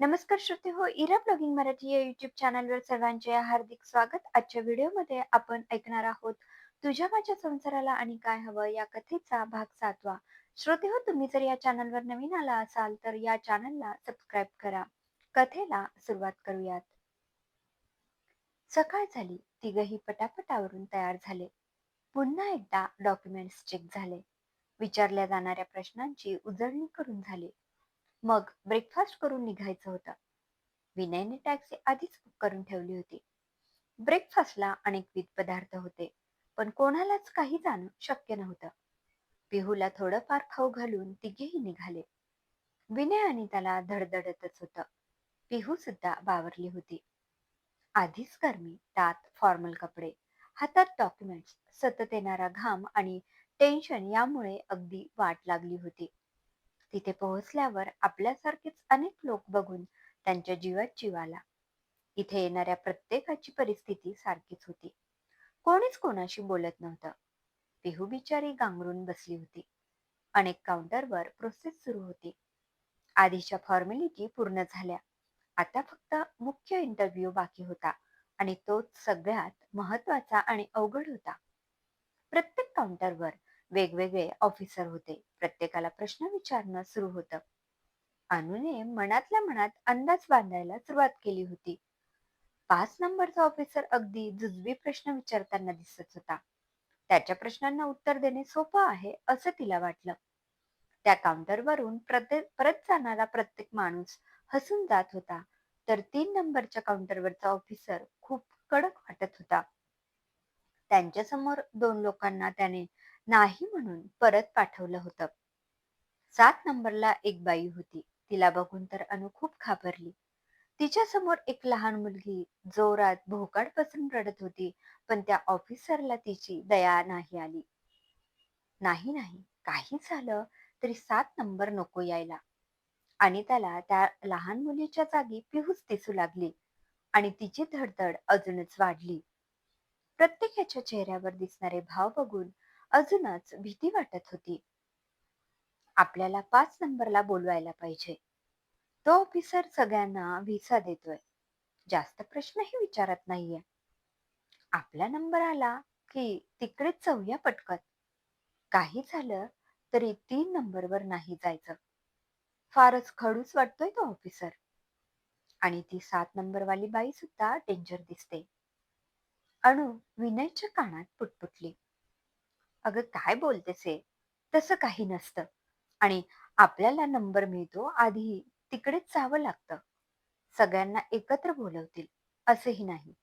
नमस्कार श्रोते हो इरा ब्लॉगिंग मराठी या युट्यूब चॅनलवर सर्वांचे हार्दिक स्वागत. आजच्या व्हिडिओमध्ये आपण ऐकणार आहोत तुझ्या माझ्या संसाराला आणि काय हवं या कथेचा भाग सातवा. श्रोते हो तुम्ही जर या चॅनलवर नवीन आला असाल तर या चॅनलला सबस्क्राईब करा. कथेला सुरुवात करूयात. सकाळ झाली. तिघही पटापटावरून तयार झाले. पुन्हा एकदा डॉक्युमेंट्स चेक झाले. विचारल्या जाणाऱ्या प्रश्नांची उजळणी करून झाली. मग ब्रेकफास्ट करून निघायचं होतं. विनयने टॅक्सी आधीच बुक करून ठेवली होती. ब्रेकफास्टला अनेकविध पदार्थ होते पण कोणालाच काही जाणं शक्य नव्हतं. पिहूला थोडंफार खाऊ घालून तिघेही निघाले. विनय आणि त्याला धडधडतच होतं. पिहू सुद्धा बावरली होती. आधीच गरमी तात फॉर्मल कपडे हातात डॉक्युमेंट्स सतत येणारा घाम आणि टेन्शन यामुळे अगदी वाट लागली होती. तिथे पोहोचल्यावर आपल्यासारखेच अनेक लोक बघून त्यांच्या जीवात जीव आला. इथे येणाऱ्या प्रत्येकाची परिस्थिती सारखीच होती. कोणीच कोणाशी बोलत नव्हतं. पिहू बिचारी गांगरून बसली होती. अनेक काउंटरवर प्रोसेस सुरू होती. आधीच्या फॉर्मॅलिटी पूर्ण झाल्या. आता फक्त मुख्य इंटरव्ह्यू बाकी होता आणि तोच सगळ्यात महत्त्वाचा आणि अवघड होता. प्रत्येक काउंटरवर वेगवेगळे ऑफिसर होते. प्रत्येकाला प्रश्न विचारणं सुरू होतं. अनुने मनातल्या मनात अंदाज बांधायला सुरुवात केली होती. पाच नंबरचा ऑफिसर अगदी जुजबी प्रश्न विचारताना दिसत होता. त्याच्या प्रश्नांना उत्तर देणे सोपं आहे असं तिला वाटलं. त्या काउंटरवरून परत जाणारा प्रत्येक माणूस हसून जात होता. तर तीन नंबरच्या काउंटरवरचा ऑफिसर खूप कडक वाटत होता. त्यांच्यासमोर दोन लोकांना त्याने नाही म्हणून परत पाठवलं होतं. सात नंबरला एक बाई होती. तिला बघून तर अनु खूप घाबरली. तिच्या समोर एक लहान मुलगी जोरात भोकाड पसरून रडत होती पण त्या ऑफिसरला तिची दया नाही आली. नाही नाही काही झालं तरी सात नंबर नको यायला. आणि त्याला त्या लहान मुलीच्या जागी पिहूच दिसू लागली आणि तिची धडधड अजूनच वाढली. प्रत्येकाच्या चेहऱ्यावर दिसणारे भाव बघून अजूनच भीती वाटत होती. आपल्याला पाच नंबरला बोलवायला पाहिजे. तो ऑफिसर सगळ्यांना व्हिसा देतोय. जास्त प्रश्नही विचारत नाहीये. आपला नंबर आला की तिकडेच जाऊया पटकत काही झालं तरी तीन नंबरवर नाही जायचं. फारच खडूस वाटतोय तो ऑफिसर आणि ती सात नंबरवाली बाई सुद्धा डेंजर दिसते. अणू विनयच्या कानात पुटपुटली. अगं काय बोलतेस हे? तसं काही नसतं. आणि आपल्याला नंबर मिळतो आधी तिकडेच जावं लागतं. सगळ्यांना एकत्र बोलवतील असंही नाही.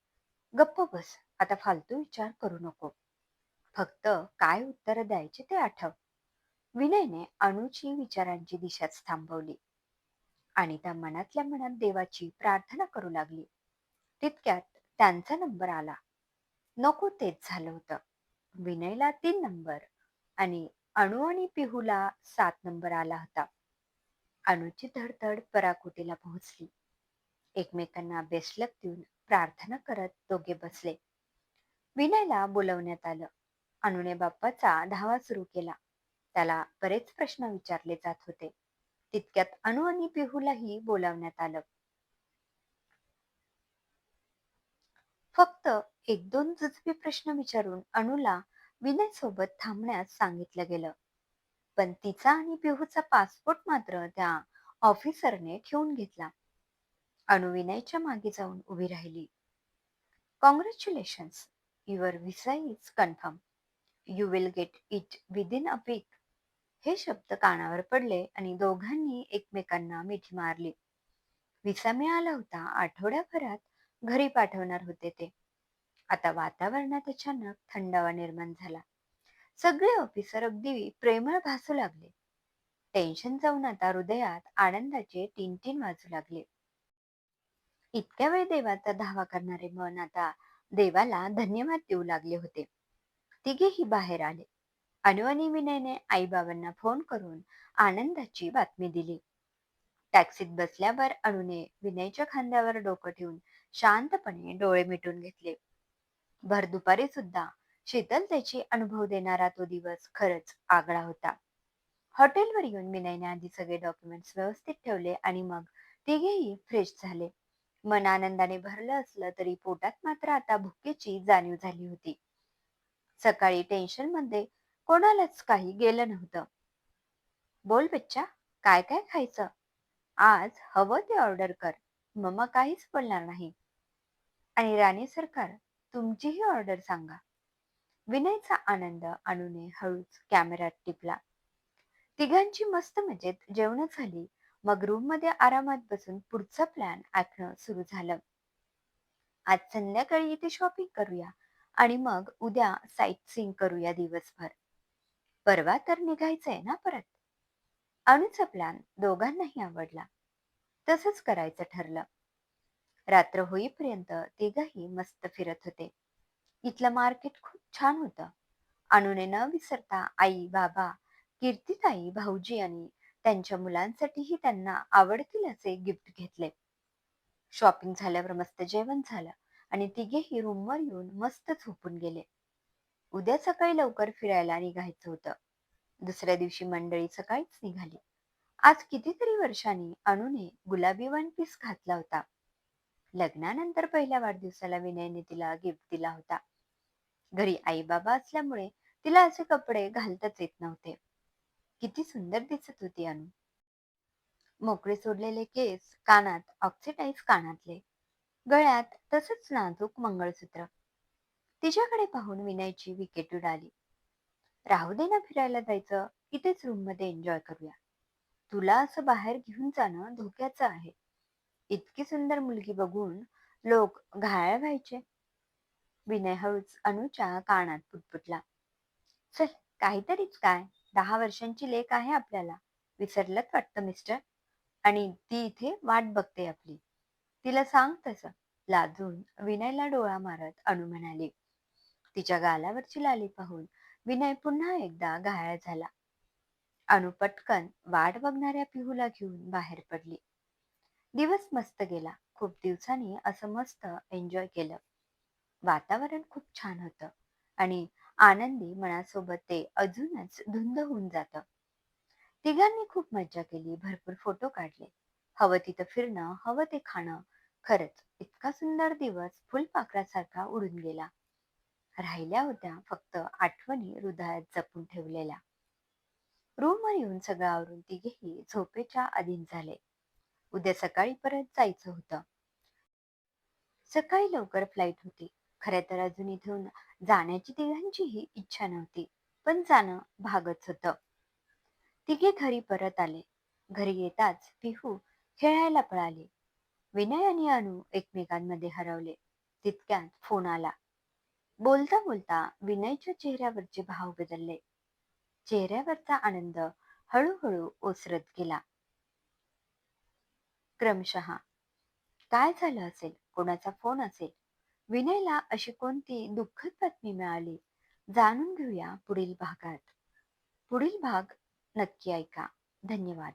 गप्प बस आता फालतू विचार करू नको. फक्त काय उत्तर द्यायचे ते आठव. विनयने अणूची विचारांची दिशाच थांबवली. आणि त्या मनातल्या मनात देवाची प्रार्थना करू लागली. तितक्यात त्यांचा नंबर आला. नको तेच झालं होतं. विनयला तीन नंबर आणि अणु आणि पिहूला सात नंबर आला होता. अणूची धडधड पराकोटीला पोहोचली. एकमेकांना बेसलक देऊन प्रार्थना करत दोघे बसले. विनयला बोलवण्यात आलं. अणुने बाप्पाचा धावा सुरू केला. त्याला बरेच प्रश्न विचारले जात होते. तितक्यात अणु आणि पिहूलाही बोलावण्यात आलं. फक्त एक दोन जुजबी प्रश्न विचारून अणुला विनय सोबत थांबण्यास सांगितलं गेलं. पण तिचा आणि पिहूचा पासपोर्ट मात्र त्या ऑफिसरने ठेवून घेतला. अणु विनयच्या मागे जाऊन उभी राहिली. Congratulations your visa is confirm you will get it within a week हे शब्द कानावर पडले आणि दोघांनी एकमेकांना मिठी मारली. विसा मिळाला होता आठवड्याभरात घरी पाठवणार होते ते. आता वातावरणात अचानक थंडावा निर्माण झाला. सगळे ऑफिसर अगदी प्रेमळ भासू लागले. टेन्शन जाऊन आता हृदयात आनंदाचे टिनटिन वाजू लागले. इतक्या वेळ देवाचा धावा करणारे मन आता देवाला धन्यवाद देऊ लागले होते. तिघेही बाहेर आले. अनु आणि विनयने आईबाबांना फोन करून आनंदाची बातमी दिली. टॅक्सीत बसल्यावर अणुने विनयच्या खांद्यावर डोकं ठेवून शांतपणे डोळे मिटून घेतले. भर दुपारी सुद्धा शीतलतेची अनुभव देणारा तो दिवस खरंच आगळा होता. हॉटेलवर येऊन विनयने आधी सगळे डॉक्युमेंट्स व्यवस्थित ठेवले आणि मग तिघेही फ्रेश झाले. मन आनंदाने भरलं असलं तरी पोटात मात्र आता भुकेची जाणीव झाली होती. सकाळी टेन्शनमध्ये कोणालाच काही गेलं नव्हतं. बोल बच्चा काय काय खायचं? आज हवं ते ऑर्डर कर. मम्मा काहीच बोलणार नाही. आणि राणी सरकार तुमचीही ऑर्डर सांगा. विनयचा आनंद अनुने हळूच कॅमेऱ्यात टिपला. तिघांची मस्त मजेत जेवण झाली. मग रूममध्ये आरामात बसून पुढचा प्लॅन आखणं सुरू झालं. आज संध्याकाळी इथे शॉपिंग करूया आणि मग उद्या साईट सीइंग करूया दिवसभर. परवा तर निघायचंय ना परत? अनुचा प्लॅन दोघांनाही आवडला. तसंच करायचं ठरलं. रात्र होईपर्यंत तिघही मस्त फिरत होते. इथलं मार्केट खूप छान होतं. अनुने न विसरता आई बाबा कीर्तिताई भाऊजी आणि त्यांच्या मुलांसाठीही त्यांना आवडतील असे गिफ्ट घेतले. शॉपिंग झाल्यावर मस्त जेवण झालं आणि तिघेही रूमवर येऊन मस्त झोपून गेले. उद्या सकाळी लवकर फिरायला निघायचं होतं. दुसऱ्या दिवशी मंडळी सकाळीच निघाली. आज कितीतरी वर्षांनी अनुने गुलाबी वन पीस घातला होता. लग्नानंतर पहिल्या वाढदिवसाला विनयने तिला गिफ्ट दिला होता. घरी आई बाबा असल्यामुळे तिला असे कपडे घालताच येत नव्हते. किती सुंदर दिसत होती अनु. मोकळे सोडलेले केस कानात ऑक्सिडाईज कानातले. गळ्यात तसंच नाजूक मंगळसूत्र. तिच्याकडे पाहून विनयची विकेट उडाली राहू दे ना फिरायला जायचं इथेच रूममध्ये एन्जॉय करूया. तुला असं बाहेर घेऊन जाणं धोक्याचं आहे. इतकी सुंदर मुलगी बघून लोक घायाळ व्हायचे. विनय हळूच अनुच्या कानात पुटपुटला. चल काहीतरीच काय? दहा वर्षांची लेख आहे आपल्याला. विसरलंच वाटतं मिस्टर आणि ती इथे वाट बघते आपली. तिला सांग तसं. लाजून विनयला डोळा मारत अनु म्हणाली. तिच्या गालावरची लाली पाहून विनय पुन्हा एकदा घायाळ झाला. अनु पटकन वाट बघणाऱ्या पिहूला घेऊन बाहेर पडली. दिवस मस्त गेला. खूप दिवसांनी असं मस्त एन्जॉय केलं. वातावरण खूप छान होतं. आणि आनंदी मनासोबत ते अजूनच धुंद होऊन जातं. तिघांनी खूप मज्जा केली. भरपूर फोटो काढले. हवं तिथं फिरणं हवं ते खाणं. खरंच इतका सुंदर दिवस फुलपाखरासारखा उडून गेला. राहिल्या होत्या फक्त आठवणी हृदयात जपून ठेवलेल्या. रूमवर येऊन सगळं आवरून तिघेही झोपेच्या अधीन झाले. उद्या सकाळी परत जायचं होतं. सकाळी लवकर फ्लाईट होती. खरे तर अजून इथून जाण्याची तिघांचीही इच्छा नव्हती पण जाणं भागच होतं. तिघे घरी परत आले. घरी येताच पिहू खेळायला पळाले. विनय आणि अनु एकमेकांमध्ये हरवले. तितक्यात फोन आला. बोलता बोलता विनयच्या चेहऱ्यावरचे भाव बदलले. चेहऱ्यावरचा आनंद हळूहळू ओसरत गेला. क्रमशः काय झालं असेल? कोणाचा फोन असेल विनयला अशी कोणती दुःखद बातमी मिळाली? जाणून घेऊया पुढील भागात. पुढील भाग नक्की ऐका. धन्यवाद.